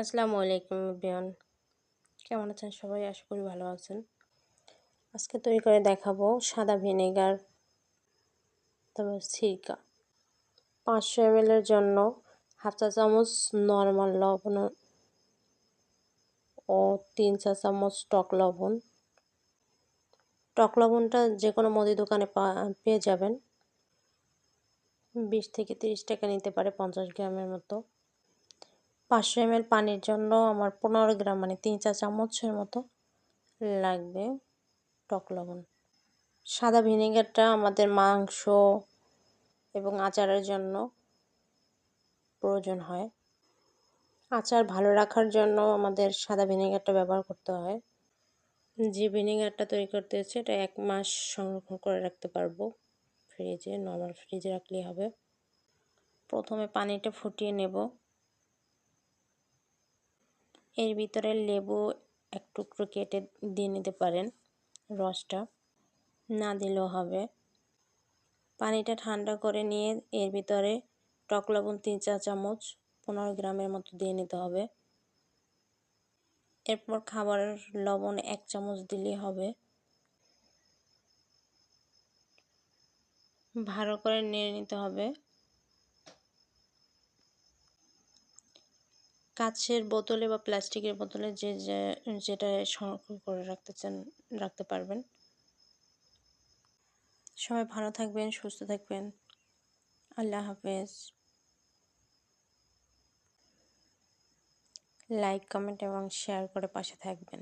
আসসালামু আলাইকুম বিয়ন কেমন আছেন সবাই? আশা করি ভালো আছেন। আজকে তৈরি করে দেখাবো সাদা ভিনেগার, তারপর সিরকা। পাঁচশো এর জন্য হাফ চা চামচ নর্মাল লবণ ও তিন চা চামচ টক লবণ। টক লবণটা যে কোনো মুদি দোকানে পেয়ে যাবেন। বিশ থেকে তিরিশ টাকা নিতে পারে পঞ্চাশ গ্রামের মতো। পাঁচশো এমএল পানির জন্য আমার পনেরো গ্রাম মানে তিন চা চামচের মতো লাগবে টক লবণ। সাদা ভিনেগারটা আমাদের মাংস এবং আচারের জন্য প্রয়োজন হয়। আচার ভালো রাখার জন্য আমাদের সাদা ভিনেগারটা ব্যবহার করতে হয়। যে ভিনেগারটা তৈরি করতে হচ্ছে, এটা এক মাস সংরক্ষণ করে রাখতে পারব ফ্রিজে, নর্মাল ফ্রিজে রাখলেই হবে। প্রথমে পানিটা ফুটিয়ে নেব। এর ভিতরে লেবু এক টুকরো কেটে দিয়ে নিতে পারেন, রসটা। না দিলেও হবে। পানিটা ঠান্ডা করে নিয়ে এর ভিতরে টক লবণ তিন চা চামচ, পনেরো গ্রামের মতো দিয়ে নিতে হবে। এরপর খাবারের লবণ এক চামচ দিলেই হবে। ভালো করে নিয়ে নিতে হবে। কাচের বোতলে বা প্লাস্টিকের বোতলে যে যেটা সংরক্ষণ করে রাখতে চান, রাখতে পারবেন। সবাই ভালো থাকবেন, সুস্থ থাকবেন। আল্লাহ হাফেজ। লাইক, কমেন্ট এবং শেয়ার করে পাশে থাকবেন।